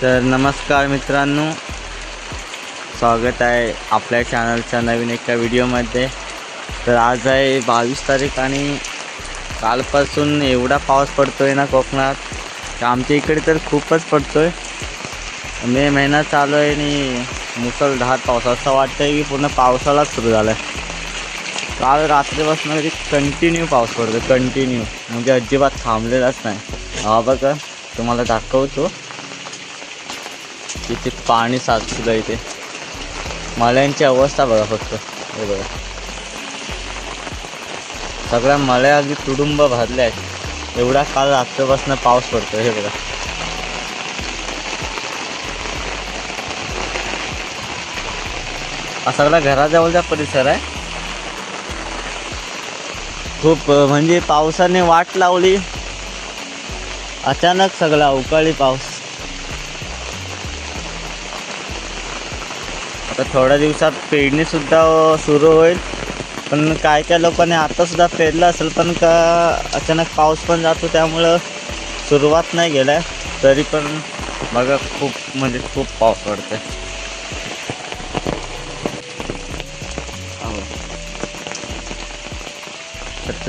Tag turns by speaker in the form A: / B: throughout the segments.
A: तर नमस्कार मित्रांनो स्वागत आहे आपल्या चॅनलच्या नवीन एका व्हिडिओमध्ये तर आज आहे बावीस तारीख आणि कालपासून एवढा पाऊस पडतो आहे ना कोकणात तर आमच्या इकडे तर खूपच पडतो आहे मे महिना चालू आहे आणि मुसळधार पाऊस असं वाटतं की पूर्ण पावसाळाच सुरू झाला आहे काल रात्रीपासून तरी कंटिन्यू पाऊस पडतो कंटिन्यू म्हणजे अजिबात थांबलेलाच नाही. हा बघा तुम्हाला दाखवतो. इथे पाणी साचलं इथे. मळ्यांची अवस्था बघा फक्त. हे बघा. सगळ्या मळ्या अगदी तुडुंब भरल्या आहेत. एवढा काल रात्रीपासून पाऊस पडतो हे बघा. हा सगळा घराजवळचा परिसर आहे. खूप म्हणजे पावसाने वाट लावली. अचानक सगळा अवकाळी पाऊस. आता थोड्या दिवसात पेरणी सुद्धा सुरू होईल. पण काय काय लोकांनी आता सुद्धा पेरलं असेल पण का अचानक पाऊस पण जातो त्यामुळं सुरुवात नाही गेलाय तरी पण बघा खूप म्हणजे खूप पाऊस पडतोय.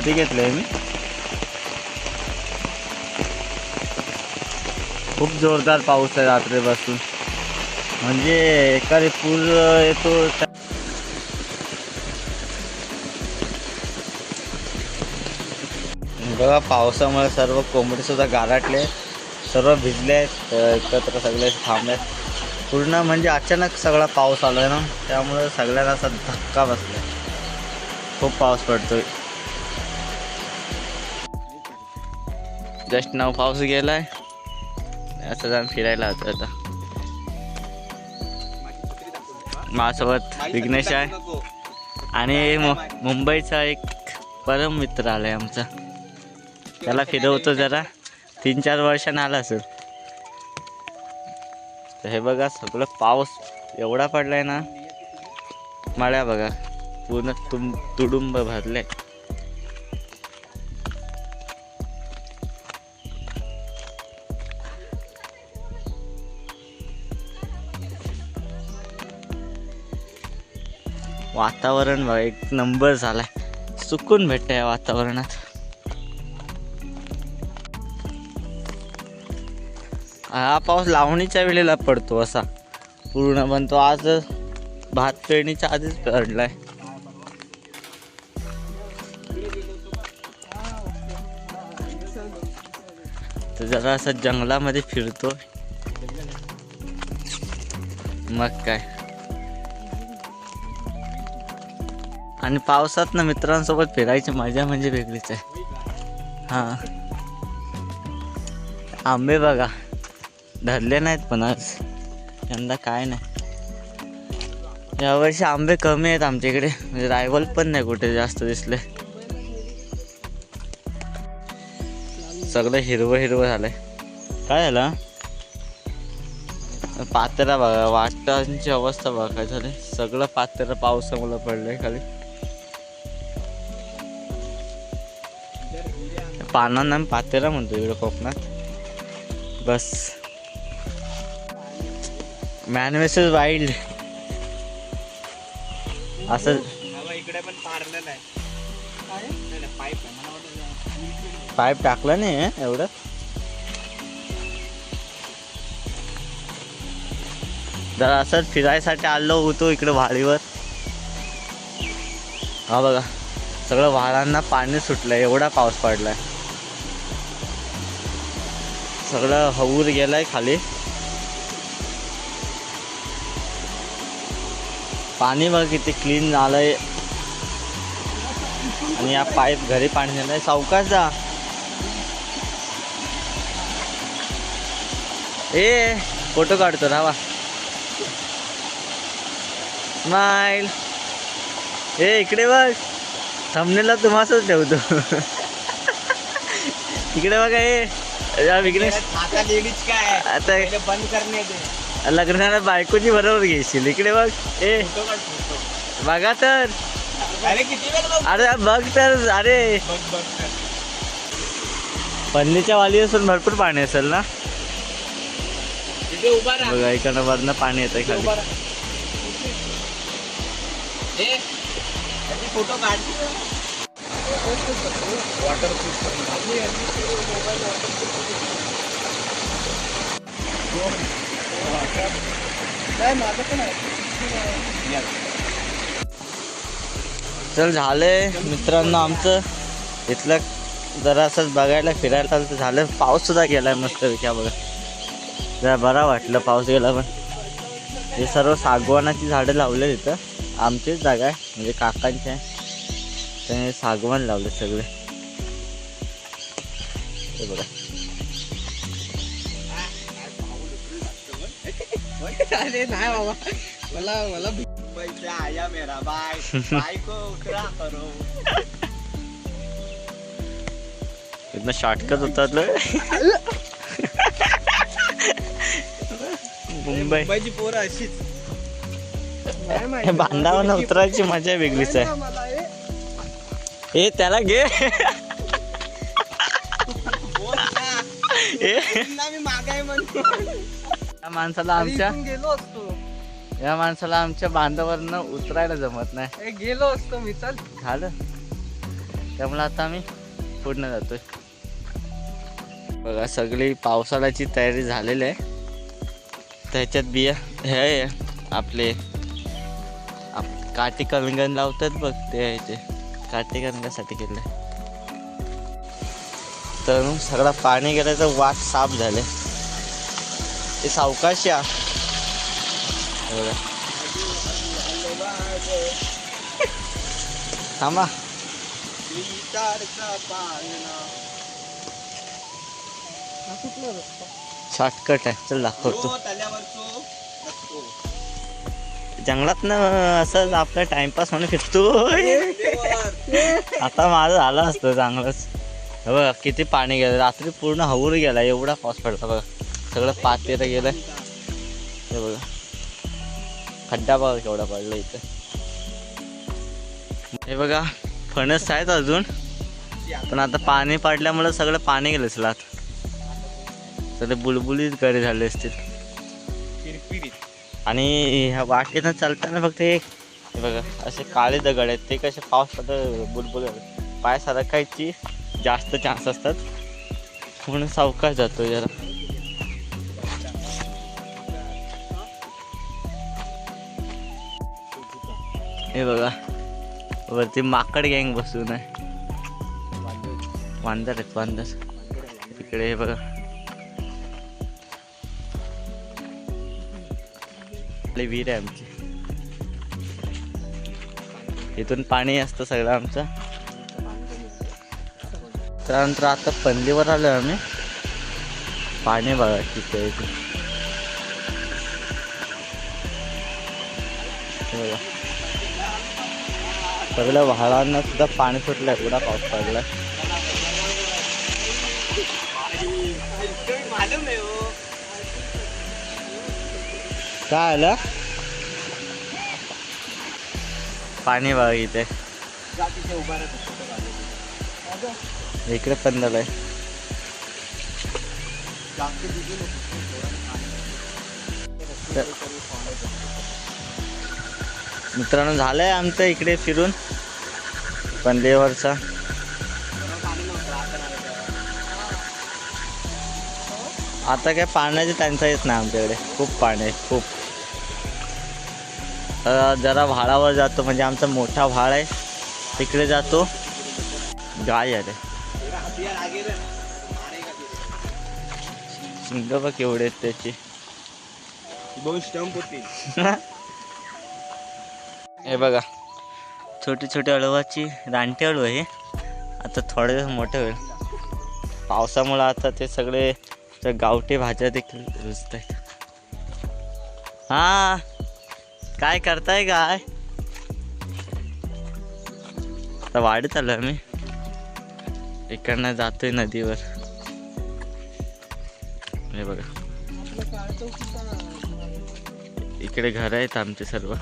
A: छत्री घेतलंय मी? खूप जोरदार पाऊस आहे रात्रीपासून. म्हणजे एखादी पूर येतो बघा पावसामुळे सर्व कोंबडी सुद्धा गारटले सर्व भिजले आहेत एकत्र सगळे थांबले पूर्ण म्हणजे अचानक सगळा पाऊस आला आहे ना त्यामुळे सगळ्यांना असा धक्का बसला खूप पाऊस पडतोय. जस्ट नाव पाऊस गेलाय. असं जाऊन फिरायला होतं आता. माझ्यासोबत विघ्नेश आहे. आणि मु- मुंबईचा एक परम मित्र आलाय आमचा. त्याला फिरवतो जरा. तीन चार वर्षानं आला असेल. तर हे बघा सगळं पाऊस एवढा पडलाय ना. मळ्या बघा. पूर्ण तुम तुडुंब भरले वातावरण बघा एक नंबर झालाय. सुकून भेटतं या वातावरणात. हा पाऊस लावणीच्या वेळेला पडतो असा. पूर्ण पण तो आज भात पेरणीच्या आधीच पडलाय. तर जरा असं जंगलामध्ये फिरतो मग काय? आणि पावसात ना मित्रांसोबत फिरायची मजा म्हणजे वेगळीच आहे. हां. आंबे बघा. धरले नाहीत पण आज. यंदा काय नाही. यावर्षी आंबे कमी आहेत आमच्या इकडे. म्हणजे रायवल पण नाही कुठे जास्त दिसले. सगळं हिरवं हिरवं झालंय. काय झालं? पातेरा बघा वाटांची अवस्था बघा काय झाली सगळं पातेरा पावसामुळे पडलंय खाली. पानांना पातेरा म्हणतो इकडे कोकणात. बस. मॅन वेसेस वाईल्ड असं.
B: इकडे पण पारलेलं आहे पाईप
A: पाईप टाकला नाही एवढं. जरा असंच फिरायसाठी आलो होतो इकडे वाळीवर हा बघा सगळं वाळांना पाणी सुटलंय एवढा पाऊस पडलाय. सगळं हवूर गेलाय खाली. पाणी बघ किती क्लीन झालंय. आणि या पाईप घरी पाणी नेलंय सावकाश जा. ए फोटो काढतो रावा. स्माइल ए इकडे बघ. थांबनेला तुम्हाला ठेवतो. इकडे बघा ए. या विघ्नेश.
B: आता लेडीज काय?
A: आता
B: बंद करणे
A: लग्नाला बायकोची बरोबर घेशील इकडे बघ. ए. बघा तर.
B: अरे किती वेळ बघ.
A: अरे बघ तर. अरे. पल्लीच्या वाली असून भरपूर पाणी असेल ना? बघा इकडनं वरनं पाणी येतंय
B: तिथे
A: खाली.
B: फोटो काढ. वॉटर नाही माझं पण आहे
A: चल झालंय मित्रांनो आमचं. इथलं जरा असंच बघायला फिरायला चालतं. झालं पाऊस सुद्धा आहे मस्त विचार बघा. जरा बरा वाटलं पाऊस गेला पण. हे सर्व सागवानाची झाडं लावले तिथं आमचीच जागा आहे. म्हणजे काकांची आहे. त्याने सागवान लावले सगळे. हे बघा.
B: अरे नाही बाबा. मला मला पैसे आया मेरा बाय बाय को उकरा करो.
A: इथनं शॉर्टकट होतात मुंबई.
B: मुंबईची पोरं अशीच.
A: बांधावर उतरायची मजा वेगळीच आहे. हे त्याला घे. ए,
B: मी मागाय म्हणतो.
A: या माणसाला आमच्या
B: गेलो असतो.
A: या माणसाला आमच्या बांधावरनं उतरायला जमत नाही.
B: ए, गेलो असतो मी चल.
A: झालं. त्यामुळे आता आम्ही पूर्ण जातोय. बघा सगळी पावसाळ्याची तयारी झालेली आहे. त्याच्यात बिया हे आहे आपले आप काठी कलिंगण लावतात बघ ते आहे कलिंगणासाठी केलं तर मग सगळा पाणी गेलं तर वाट साफ झाले ते सावकाश या हे थांबा. शॉर्टकट आहे. चल दाखवतो. जंगलात ना असं आपला टाइमपास म्हणून फिरतोय. आता माझं झालं असतं चांगलंच. बघा किती पाणी गेलं. रात्री पूर्ण हवूर गेला एवढा पाऊस पडला. बघा सगळं पातेर गेलं. हे बघा. खड्डा बघा केवढा पडला इथं. हे बघा फणस आहेत अजून. पण आता पाणी पडल्यामुळे सगळं पाणी गेलं असेल आत सगळे बुलबुलीत गरे झाले असतील. आणि ह्या वाटेनं चालताना फक्त एक हे बघा असे काळे दगड आहेत. ते कसे पाऊस बुलबुल पाय सरकायची जास्त चान्स असतात. म्हणून सावकाश जातो जरा. हे बघा वरती माकड गँग बसून आहे. वांदर आहेत वांदर. इकडे हे बघा. आपली विहीर आहे आमची. इथून पाणी असतं सगळं आमचं. त्यानंतर आता पंदीवर आलो आम्ही. पाणी बघा तिथे इथे. बघा. सगळ्या व्हाळांना सुद्धा पाणी सुटलं एवढा पाऊस पडला काय आलं? पाणी बघा इथे. इकडे पण झालंय मित्रांनो झालंय आमचं इकडे फिरून. पंदेवरचा आता काय पाण्याची टंचाई येत नाही आमच्याकडे. खूप पाणी आहे खूप. जरा व्हाळावर जातो म्हणजे आमचा मोठा व्हाळ आहे. तिकडे जातो. गाय आहे
B: हथियार आगे रे मारेगा
A: शिंग बघ केवढे आहेत त्याची. हे बघा छोटी छोटी अळवाची रानटी अळू आहे. आता थोडे दिवस मोठे होईल. पावसामुळं आता ते सगळे गावठी भाज्या देखील रुजत आहेत हा. काय करताय काय आता वाढत आलो आम्ही इकडनं जातोय नदीवर. हे बघा. इकडे घर आहेत आमचे सर्व.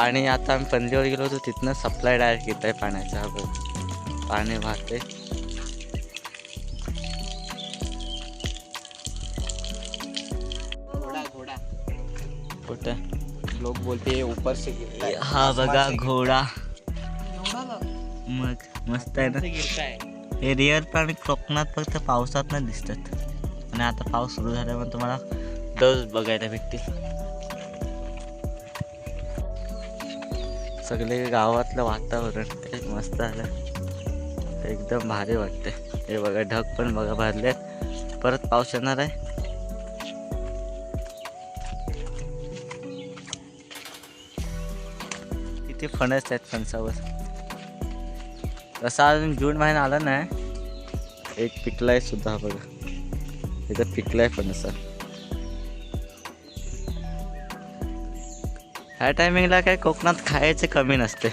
A: पाणी आता आम्ही पनरीवर गेलो होतो तिथनं सप्लाय डायरेक्ट येत आहे पाण्याचा बघ. पाणी वाहते कुठं?
B: लोक बोलते ऊपर से गिरता है
A: हा बघा घोडा. मग मस्त आहे ना?
B: है
A: रिअल पाणी कोकणात फक्त पावसात नाही दिसतात. आणि आता पाऊस सुरू झाल्यामुळे तुम्हाला डोस बघायला भेटतील. सगळे गावातलं वातावरण एक मस्त आलं एकदम भारी वाटते हे बघा ढग पण बघा भरले परत पाऊस येणार आहे? किती फणस आहेत फणसावर? तसा अजून जून महिना आला नाही? एक पिकलाय सुद्धा बघा. इथं पिकलाय फणसा. ह्या टायमिंगला काय कोकणात खायचे कमी नसते.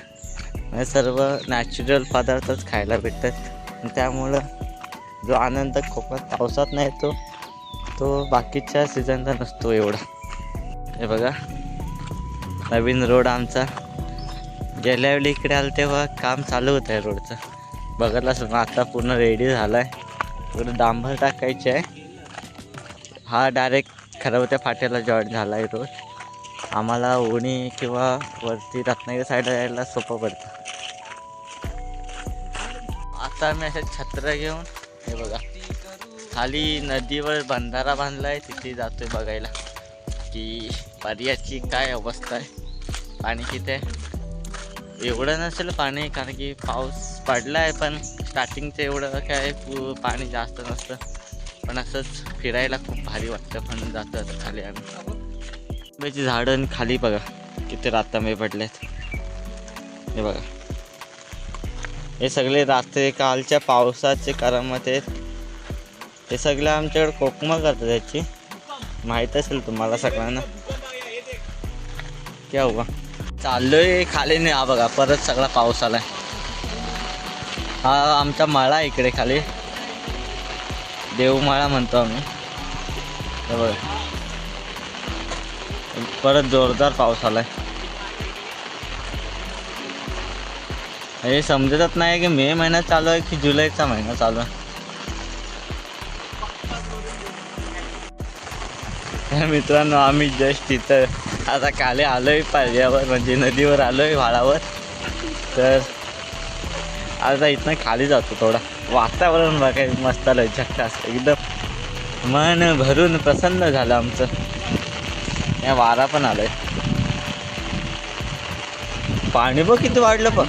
A: म्हणजे सर्व नॅचरल पदार्थच खायला भेटतात. त्यामुळं जो आनंद कोकणात पावसात नाही येतो तो बाकीच्या सीझनला नसतो एवढा. हे बघा नवीन रोड आमचा. गेल्या वेळी इकडे आलं तेव्हा काम चालू होतं आहे रोडचं. बघितलाच मग आता पूर्ण रेडी झाला आहे थोडं डांबर टाकायचे आहे. हा डायरेक्ट खरवत्या फाट्याला जॉईन झाला आहे रोड. आम्हाला ओणी किंवा वरती रत्नागिरी साईडला यायला सोपं पडतं. आता आम्ही अशा छत्र घेऊन हे बघा. खाली नदीवर बंधारा बांधला आहे तिथे जातोय बघायला. की पर्याची काय अवस्था आहे. पाणी किती आहे? एवढं नसेल पाणी कारण की पाऊस पडला आहे पण स्टार्टिंगचं एवढं काय पाणी जास्त नसतं. पण असंच फिरायला खूप भारी वाटतं पण जातं खाली आम्ही. आंब्याची झाडं आणि खाली बघा किती रातांबे पडलेत. हे बघा. हे सगळे रात्री कालच्या पावसाचे करामध्ये हे सगळं आमच्याकडे कोकमा करतात याची. माहीत असेल तुम्हाला सगळ्यांना. क्या हुआ? चाललोय खाली नाही हा बघा परत सगळा पाऊस आलाय. हा आमचा माळा आहे इकडे खाली. देवमाळा म्हणतो आम्ही. बघा. परत जोरदार पाऊस आलाय. हे समजतच नाही की मे महिना चालू आहे की जुलैचा महिना चालू आहे. मित्रांनो आम्ही जस्ट इथं आता काले आलोय पाहिल्यावर म्हणजे नदीवर आलोय व्हाळावर तर आता इथनं खाली जातो थोडा. वातावरण बघाय मस्त आलं असतं. एकदम मन भरून प्रसन्न झालं आमचं. या वारा पण आलाय. पाणी बघ किती वाढलं पण.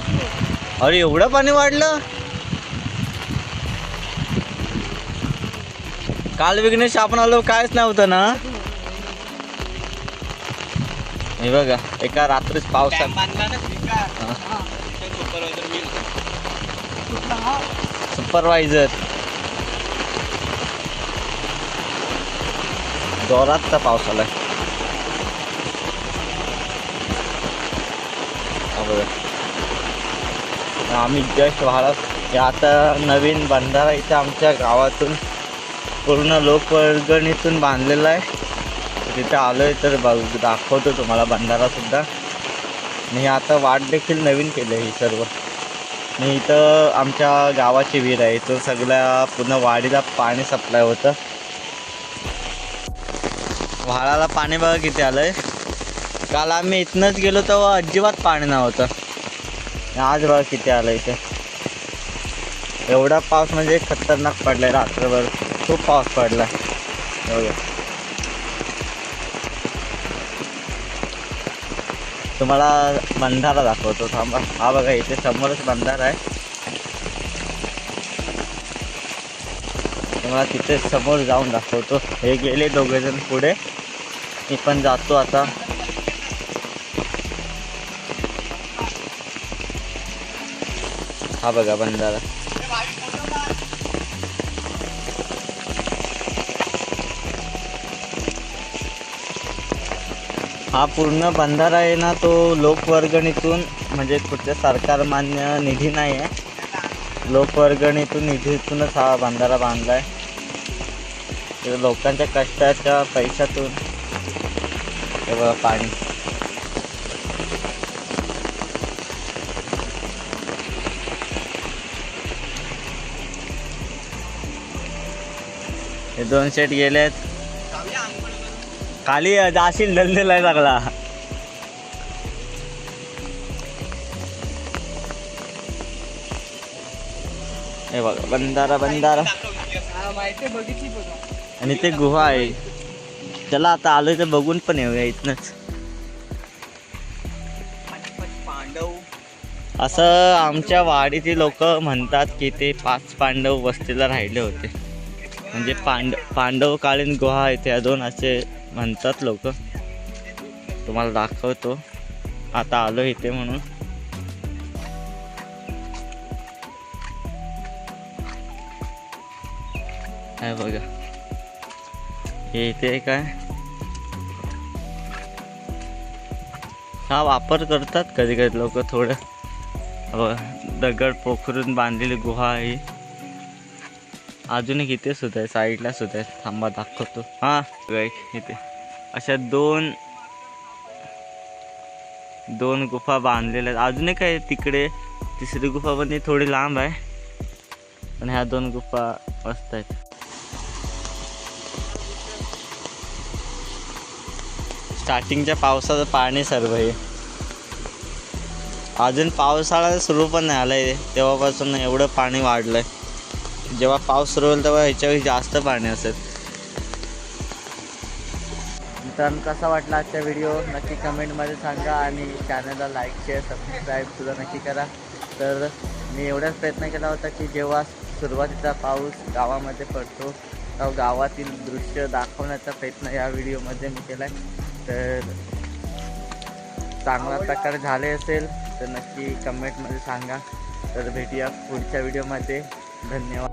A: अरे एवढं पाणी वाढलं? काल विघ्नेश आपण आलो कायच नव्हतं ना? हे बघा एका रात्रीच पावसात
B: सुपरवायझर
A: जोरात जोरातचा पाऊस आलाय. बघा आम्ही जस्ट व्हाळा हे आता नवीन बंधारा इथं आमच्या गावातून पूर्ण लोकवर्गणीतून बांधलेला आहे. तिथे आलो आहे तर बघ दाखवतो तुम्हाला बंधारासुद्धा आणि आता वाट देखील नवीन केलं ही सर्व. आणि इथं आमच्या गावाची विहीर आहे. इथं सगळ्या पूर्ण वाडीला पाणी सप्लाय होतं. व्हाळाला पाणी बघा किती आलं आहे काल आम्ही इथनंच गेलो तेव्हा अजिबात पाणी नव्हतं. आज बघा किती आलं इथे. एवढा पाऊस म्हणजे खतरनाक पडलाय रात्रभर. खूप पाऊस पडला. एवढं तुम्हाला बंधारा दाखवतो थांबा. हा बघा इथे समोरच बंधारा आहे. तुम्हाला तिथे समोर जाऊन दाखवतो. हे गेले दोघे जण पुढे. मी पण जातो आता. हा बघा बंधारा हा पूर्ण बंधारा आहे ना तो लोकवर्गणीतून म्हणजे कुठच्या सरकार मान्य निधी नाही आहे. लोकवर्गणीतून निधीतूनच हा बंधारा बांधला आहे. लोकांच्या कष्टाच्या पैशातून हे पाणी. हे दोन शेट गेलेत. खाली जाशील दलदल आहे लागला हे बघा बंधारा बंधारा. आणि ते गुहा आहे. चला आता आलोय तर बघून पण येऊया इथनच.
B: पांडव
A: असं आमच्या वाडीतील लोक म्हणतात की ते पाच पांडव वस्तीला राहिले होते. म्हणजे पांड पांडवकालीन गुहा आहे या दोन असे म्हणतात लोक. तुम्हाला दाखवतो. आता आलो इथे म्हणून. काय बघा. हे इथे काय हा वापर करतात कधी कधी लोक थोडं. दगड पोखरून बांधलेली गुहा आहे अजून एक इथे सुद्धा आहे साईडला सुद्धा आहे. थांबा दाखवतो. हा एक इथे. अशा दोन दोन गुफा बांधलेल्या आहेत. अजून एक आहे तिकडे. तिसरी गुफा पण ती थोडी लांब आहे. पण ह्या दोन गुफा मस्त आहेत. स्टार्टिंगच्या पावसाचं पाणी सर्व हे. अजून पावसाळा सुरू पण नाही आलाय तेव्हापासून एवढं पाणी वाढलंय. जेव्हा पाऊस सुरू होईल तेव्हा ह्याच्यावेळी जास्त पाणी असेल. मित्रांनो कसा वाटला आजचा व्हिडिओ नक्की कमेंटमध्ये सांगा आणि चॅनलला लाईक शेअर सबस्क्राईब सुद्धा नक्की करा. तर मी एवढाच प्रयत्न केला होता की जेव्हा सुरुवातीचा पाऊस गावामध्ये पडतो तेव्हा गावातील दृश्य दाखवण्याचा प्रयत्न या व्हिडिओमध्ये मी केला तर चांगला प्रकार झाले असेल तर नक्की कमेंटमध्ये सांगा. तर भेटूया पुढच्या व्हिडिओमध्ये धन्यवाद.